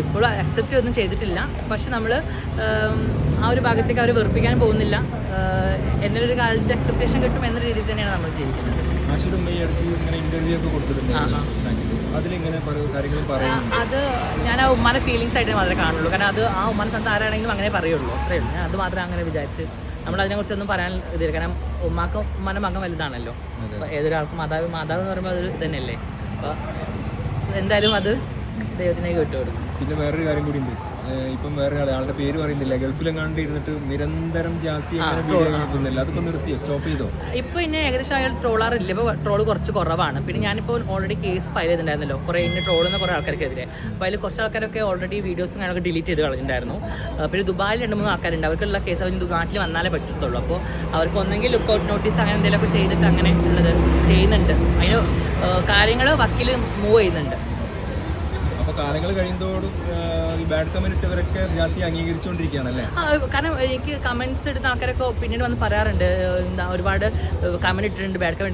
ഇപ്പോഴും അക്സെപ്റ്റ് ഒന്നും ചെയ്തിട്ടില്ല. പക്ഷെ നമ്മൾ ആ ഒരു ഭാഗത്തേക്ക് അവർ വെറുപ്പിക്കാൻ പോകുന്നില്ല. എന്നൊരു കാലത്ത് അക്സെപ്റ്റേഷൻ കിട്ടും എന്ന രീതിയിൽ തന്നെയാണ് നമ്മൾ ജീവിക്കുന്നത്. അത് ഞാൻ ആ ഉമ്മാനെ ഫീലിങ്സ് ആയിട്ട് മാത്രമേ കാണുള്ളൂ. കാരണം അത് ആ ഉമ്മാനെ സ്ഥലത്ത് ആരാണെങ്കിലും അങ്ങനെ പറയുള്ളൂ. അത്രേ ഉള്ളൂ. ഞാൻ അത് മാത്രമേ അങ്ങനെ വിചാരിച്ച് നമ്മൾ അതിനെക്കുറിച്ചൊന്നും പറയാൻ ഇതില്ല. കാരണം ഉമ്മാക്ക് ഉമ്മാന്റെ മകൻ വലുതാണല്ലോ. ഏതൊരാൾക്കും മാതാവ് മാതാവ് എന്ന് പറയുമ്പോൾ അതൊരു ഇതന്നെയല്ലേ? തന്നെയല്ലേ അപ്പോൾ എന്തായാലും അത് വിട്ടുകൊടുക്കും പിന്നെ വേറൊരു കാര്യം കൂടി ഉണ്ട്. ഇപ്പം വേറെ ആളെ ആളുടെ പേര് പറയുന്നില്ല. ഗൾഫിലെങ്ങാണ്ട് ഇരുന്നിട്ട് നിരന്തരം ജാസി അങ്ങനെ അതിപ്പോ നിർത്തിയോ? സ്റ്റോപ്പ് ചെയ്തോ? ഇപ്പൊ ഇനി ഏകദേശം അയാൾ ട്രോളാറില്ല ഇപ്പൊ ട്രോൾ കുറച്ച് കുറവാണ്. പിന്നെ ഞാനിപ്പോൾ ഓൾറെഡി കേസ് ഫയൽ ചെയ്തിട്ടുണ്ടായിരുന്നല്ലോ. കുറെ എന്നെ ട്രോളുന്ന കുറെ ആൾക്കാർക്കെതിരെ. അപ്പോൾ അതിൽ കുറച്ച് ആൾക്കാരൊക്കെ ഓൾറെഡി വീഡിയോസും കാര്യങ്ങളൊക്കെ ഡിലീറ്റ് ചെയ്ത് കളഞ്ഞിട്ടുണ്ടായിരുന്നു. പിന്നെ ദുബായിൽ രണ്ട് മൂന്ന് ആൾക്കാരുണ്ട്. അവർക്കുള്ള കേസ് അവർ നാട്ടിൽ വന്നാലേ പറ്റത്തുള്ളൂ. അപ്പോൾ അവർക്ക് ഒന്നെങ്കിൽ ലുക്ക് ഔട്ട് നോട്ടീസ് അങ്ങനെ എന്തെങ്കിലുമൊക്കെ ചെയ്തിട്ട് അങ്ങനെ ഉള്ളത് ചെയ്യുന്നുണ്ട്. അതിന് കാര്യങ്ങൾ വക്കീൽ മൂവ് ചെയ്യുന്നുണ്ട്. അപ്പൊ കാലങ്ങൾ കഴിയുന്നതോടും ഈ ബാഡ് കമന്റ് ഇട്ടവരൊക്കെ ജാസി അംഗീകരിച്ചുകൊണ്ടിരിക്കുകയാണല്ലേ? കാരണം എനിക്ക് കമന്റ്സ് ഇടുന്ന ആൾക്കാരൊക്കെ ഒപ്പീനിയൻ വന്ന് പറയാറുണ്ട്. എന്താ ഒരുപാട് കമന്റ് ഇട്ടിട്ടുണ്ട് ബാഡ് കമന്റ്